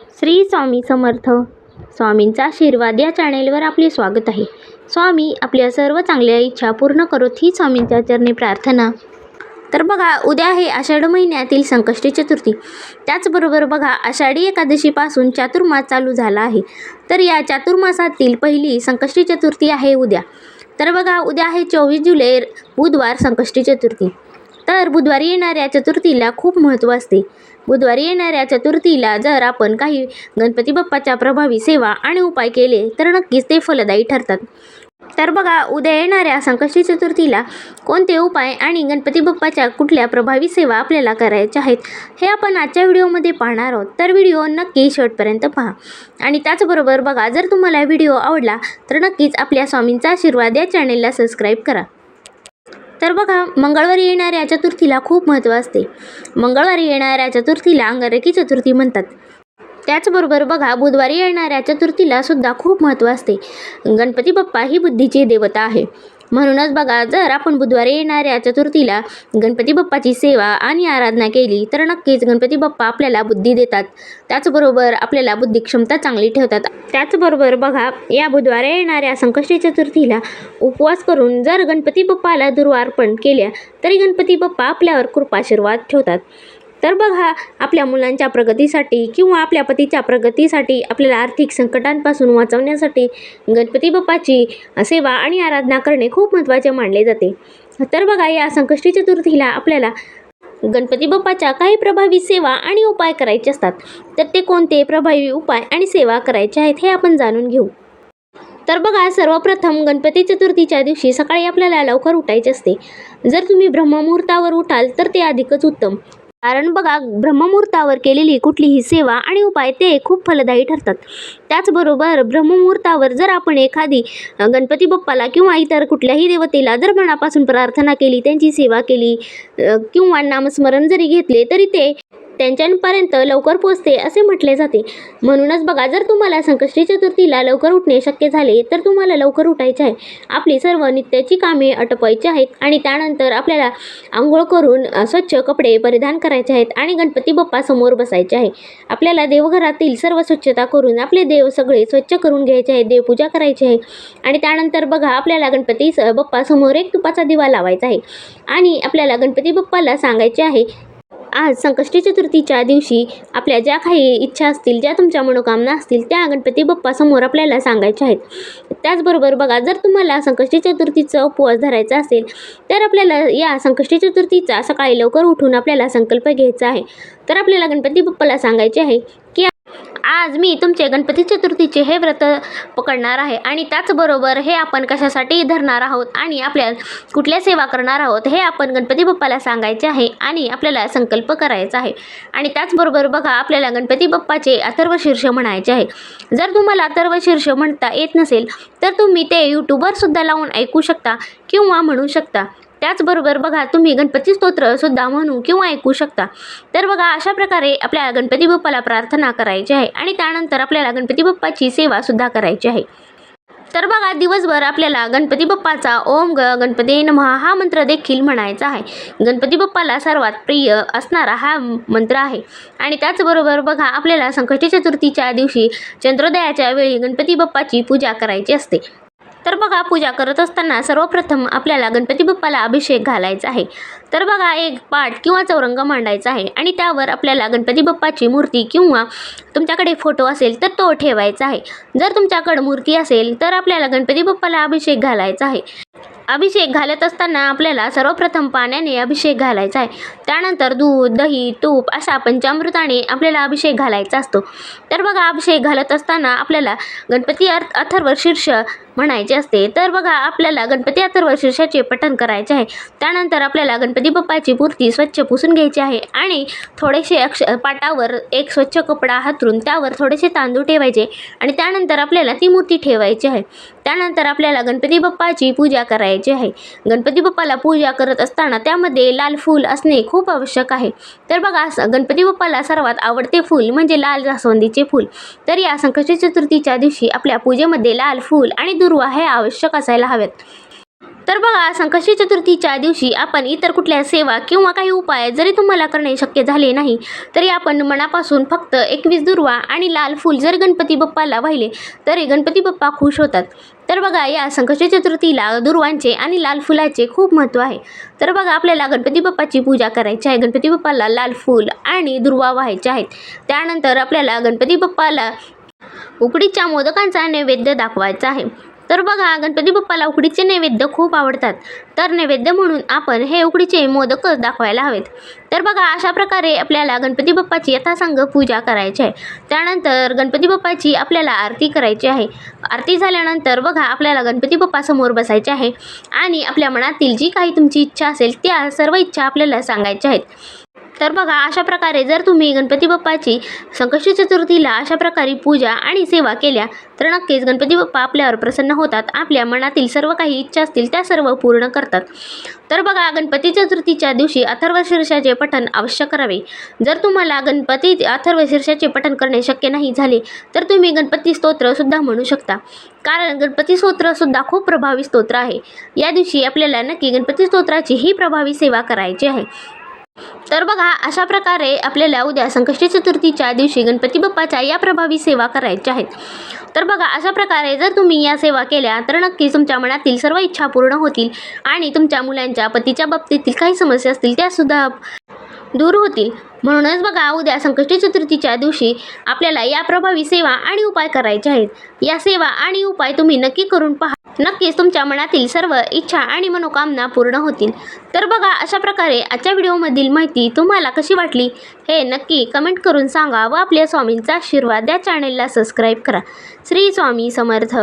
श्री स्वामी समर्थ. स्वामींचा आशीर्वाद या चॅनेलवर आपले स्वागत आहे. स्वामी आपल्या सर्व चांगल्या इच्छा पूर्ण करोत ही स्वामींच्या चरणी प्रार्थना. तर बघा उद्या आहे आषाढ महिन्यातील संकष्टी चतुर्थी. त्याचबरोबर बघा आषाढी एकादशीपासून चातुर्मास चालू झाला आहे. तर या चातुर्मासातील पहिली संकष्टी चतुर्थी आहे उद्या. तर बघा उद्या आहे चोवीस जुलै बुधवार संकष्टी चतुर्थी. तर बुधवारी येणाऱ्या चतुर्थीला खूप महत्त्व असते. बुधवारी येणाऱ्या चतुर्थीला जर आपण काही गणपती बाप्पाच्या प्रभावी सेवा आणि उपाय केले तर नक्कीच ते फलदायी ठरतात. तर बघा उद्या येणाऱ्या संकष्टी चतुर्थीला कोणते उपाय आणि गणपती बाप्पाच्या कुठल्या प्रभावी सेवा आपल्याला करायच्या आहेत हे आपण आजच्या व्हिडिओमध्ये पाहणार आहोत. तर व्हिडिओ नक्की शेवटपर्यंत पहा. आणि त्याचबरोबर बघा जर तुम्हाला व्हिडिओ आवडला तर नक्कीच आपल्या स्वामींचा आशीर्वाद या चॅनेलला सबस्क्राईब करा. तर बघा मंगळवारी येणाऱ्या चतुर्थीला खूप महत्त्व असते. मंगळवारी येणाऱ्या चतुर्थीला अंगारकी चतुर्थी म्हणतात. त्याचबरोबर बघा बुधवारी येणाऱ्या चतुर्थीला सुद्धा खूप महत्त्व असते. गणपती बाप्पा ही बुद्धीची देवता आहे. म्हणूनच बघा जर आपण बुधवारी येणाऱ्या चतुर्थीला गणपती बाप्पाची सेवा आणि आराधना केली तर नक्कीच गणपती बाप्पा आपल्याला बुद्धी देतात. त्याचबरोबर आपल्याला बुद्धी क्षमता चांगली ठेवतात. त्याचबरोबर बघा या बुधवारी येणाऱ्या संकष्टी चतुर्थीला उपवास करून जर गणपती बाप्पाला दुर्वार्पण केल्या तरी गणपती बाप्पा आपल्यावर कृपाशीर्वाद ठेवतात. तर बघा आपल्या मुलांच्या प्रगतीसाठी किंवा आपल्या पतीच्या प्रगतीसाठी आपल्याला आर्थिक संकटांपासून वाचवण्यासाठी गणपती बाप्पाची सेवा आणि आराधना करणे खूप महत्त्वाचे मानले जाते. तर बघा या संकष्टी चतुर्थीला आपल्याला गणपती बाप्पाच्या काही प्रभावी सेवा आणि उपाय करायचे असतात. तर ते कोणते? प्रभावी उपाय आणि सेवा करायचे आहेत हे आपण जाणून घेऊ. तर बघा सर्वप्रथम गणपती चतुर्थीच्या दिवशी सकाळी आपल्याला लवकर उठायचे असते. जर तुम्ही ब्रह्ममुहूर्तावर उठाल तर ते अधिकच उत्तम. कारण बघा ब्रह्ममुहूर्तावर केलेली कुठलीही सेवा आणि उपाय ते खूप फलदायी ठरतात. त्याचबरोबर ब्रह्ममुहूर्तावर जर आपण एखादी गणपती बाप्पाला किंवा इतर कुठल्याही देवतेला जर मनापासून प्रार्थना केली त्यांची सेवा केली किंवा नामस्मरण जरी घेतले तरी ते त्यांच्यापर्यंत लवकर पोचते असे म्हटले जाते. म्हणूनच बघा जर तुम्हाला संकष्टी चतुर्थीला लवकर उठणे शक्य झाले तर तुम्हाला लवकर उठायचे आहे. आपली सर्व नित्याची कामे आटपायची आहेत आणि त्यानंतर आपल्याला आंघोळ करून स्वच्छ कपडे परिधान करायचे आहेत आणि गणपती बाप्पा समोर बसायचे आहे. आपल्याला देवघरातील सर्व स्वच्छता करून आपले देव सगळे स्वच्छ करून घ्यायचे आहे देवपूजा करायची आहे. आणि त्यानंतर बघा आपल्याला गणपती स- बाप्पा समोर एक तुपाचा दिवा लावायचा आहे. आणि आपल्याला गणपती बाप्पाला सांगायचे आहे आज संकष्टी चतुर्थीच्या दिवशी आपल्या ज्या काही इच्छा असतील ज्या तुमच्या मनोकामना असतील त्या गणपती बाप्पा समोर आपल्याला सांगायच्या आहेत. त्याचबरोबर बघा जर तुम्हाला संकष्टी चतुर्थीचा उपवास धरायचा असेल तर आपल्याला या संकष्टी चतुर्थीचा सकाळी लवकर उठून आपल्याला संकल्प घ्यायचा आहे. तर आपल्याला गणपती बाप्पाला सांगायचे आहे की आज मी तुमचे गणपती चतुर्थीचे हे व्रत पकडणार आहे आणि त्याचबरोबर हे आपण कशासाठी धरणार आहोत आणि आपल्या कुठल्या सेवा करणार आहोत हे आपण गणपती बाप्पाला सांगायचे आहे आणि आपल्याला संकल्प करायचा आहे. आणि त्याचबरोबर बघा आपल्याला गणपती बाप्पाचे अथर्व शीर्ष म्हणायचे आहे. जर तुम्हाला अथर्व शीर्ष म्हणता येत नसेल तर तुम्ही ते यूट्यूबवर सुद्धा लावून ऐकू शकता किंवा म्हणू शकता. त्याचबरोबर बघा तुम्ही गणपती स्तोत्र सुद्धा म्हणू किंवा ऐकू शकता. तर बघा अशा प्रकारे आपल्याला गणपती बाप्पाला प्रार्थना करायची आहे आणि त्यानंतर आपल्याला गणपती बाप्पाची सेवा सुद्धा करायची आहे. तर बघा दिवसभर आपल्याला गणपती बाप्पाचा ओम ग गणपती नमः हा मंत्र देखील म्हणायचा आहे. गणपती बाप्पाला सर्वात प्रिय असणारा हा मंत्र आहे. आणि त्याचबरोबर बघा आपल्याला संकष्टी चतुर्थीच्या दिवशी चंद्रोदयाच्या वेळी गणपती बाप्पाची पूजा करायची असते. तर बघा पूजा करत असताना सर्वप्रथम आपल्याला गणपती बाप्पाला अभिषेक घालायचा आहे. तर बघा एक पाट किंवा चौरंग मांडायचा आहे आणि त्यावर आपल्याला गणपती बाप्पाची मूर्ती किंवा तुमच्याकडे फोटो असेल तर तो ठेवायचा आहे. जर तुमच्याकडे मूर्ती असेल तर आपल्याला गणपती बाप्पाला अभिषेक घालायचा आहे. अभिषेक घालत असताना आपल्याला सर्वप्रथम पाण्याने अभिषेक घालायचा आहे. त्यानंतर दूध दही तूप असा पंचामृताने आपल्याला अभिषेक घालायचा असतो. तर बघा अभिषेक घालत असताना आपल्याला गणपती अर्थ अथर्व शीर्ष म्हणायचे असते. तर बघा आपल्याला गणपती अथर्व शीर्षाचे पठण करायचे आहे. त्यानंतर आपल्याला गणपती बाप्पाची मूर्ती स्वच्छ पुसून घ्यायची आहे आणि थोडेसे अक्ष पाटावर एक स्वच्छ कपडा हातरून त्यावर थोडेसे तांदूळ ठेवायचे आणि त्यानंतर आपल्याला ती मूर्ती ठेवायची आहे. त्यानंतर आपल्याला गणपती बाप्पाची पूजा करायची आहे. गणपती बाप्पाला पूजा करत असताना त्यामध्ये लाल फूल असणे खूप आवश्यक आहे. तर बघा गणपती बाप्पाला सर्वात आवडते फूल म्हणजे लाल जास्वंदीचे फूल. तर या संकष्टी चतुर्थीच्या दिवशी आपल्या पूजेमध्ये लाल फूल आणि दुर्वा हे आवश्यक असायला हवेत. तर बघा संकष्टी चतुर्थीच्या दिवशी आपण इतर कुठल्या सेवा किंवा काही उपाय जरी तुम्हाला करणे शक्य झाले नाही तरी आपण मनापासून फक्त एकवीस दुर्वा आणि लाल फूल जर गणपती बाप्पाला वाहिले तरी गणपती बाप्पा खुश होतात. तर बघा या संकष्टी चतुर्थीला दुर्वांचे आणि लाल फुलाचे खूप महत्त्व आहे. तर बघा आपल्याला गणपती बाप्पाची पूजा करायची आहे. गणपती बाप्पाला लाल फूल आणि दुर्वा व्हायचे आहेत. त्यानंतर आपल्याला गणपती बाप्पाला उकडीच्या मोदकांचा नैवेद्य दाखवायचा आहे. तर बघा गणपती बाप्पाला उकडीचे नैवेद्य खूप आवडतात. तर नैवेद्य म्हणून आपण हे उकडीचे मोदकच दाखवायला हवेत. तर बघा अशा प्रकारे आपल्याला गणपती बाप्पाची यथासांग पूजा करायची आहे. त्यानंतर गणपती बाप्पाची आपल्याला आरती करायची आहे. आरती झाल्यानंतर बघा आपल्याला गणपती बाप्पासमोर बसायचे आहे. आणि आपल्या मनातील जी काही तुमची इच्छा असेल त्या सर्व इच्छा आपल्याला सांगायच्या आहेत. तर बघा अशा प्रकारे जर तुम्ही गणपती बाप्पाची संकष्टी चतुर्थीला अशा प्रकारे पूजा आणि सेवा केल्या तर नक्कीच गणपती बाप्पा आपल्यावर प्रसन्न होतात आपल्या मनातील सर्व काही इच्छा असतील त्या सर्व पूर्ण करतात. तर बघा गणपती चतुर्थीच्या दिवशी अथर्व शीर्षाचे पठण अवश्य करावे. जर तुम्हाला गणपती अथर्व शीर्षाचे पठण करणे शक्य नाही झाले तर तुम्ही गणपती स्तोत्रसुद्धा म्हणू शकता. कारण गणपती स्तोत्रसुद्धा खूप प्रभावी स्तोत्र आहे. या दिवशी आपल्याला नक्की गणपती स्तोत्राची ही प्रभावी सेवा करायची आहे. तर बघा अशा प्रकारे आपल्याला उद्या संकष्टी चतुर्थीच्या दिवशी गणपती बाप्पाच्या या प्रभावी सेवा करायच्या आहेत. तर बघा अशा प्रकारे जर तुम्ही या सेवा केल्या तर नक्कीच तुमच्या मनातील सर्व इच्छा पूर्ण होतील आणि तुमच्या मुलांच्या पतीच्या बाबतीतील काही समस्या असतील त्यासुद्धा दूर होतील. म्हणूनच बघा उद्या संकष्टी चतुर्थीच्या दिवशी आपल्याला या प्रभावी सेवा आणि उपाय करायचे आहेत. या सेवा आणि उपाय तुम्ही नक्की करून पहा. नक्कीच तुमच्या मनातील सर्व इच्छा आणि मनोकामना पूर्ण होतील. तर बघा अशा प्रकारे आजच्या व्हिडिओमधील माहिती तुम्हाला कशी वाटली हे नक्की कमेंट करून सांगा व आपल्या स्वामींचा आशीर्वाद या चॅनेलला सबस्क्राईब करा. श्री स्वामी समर्थ.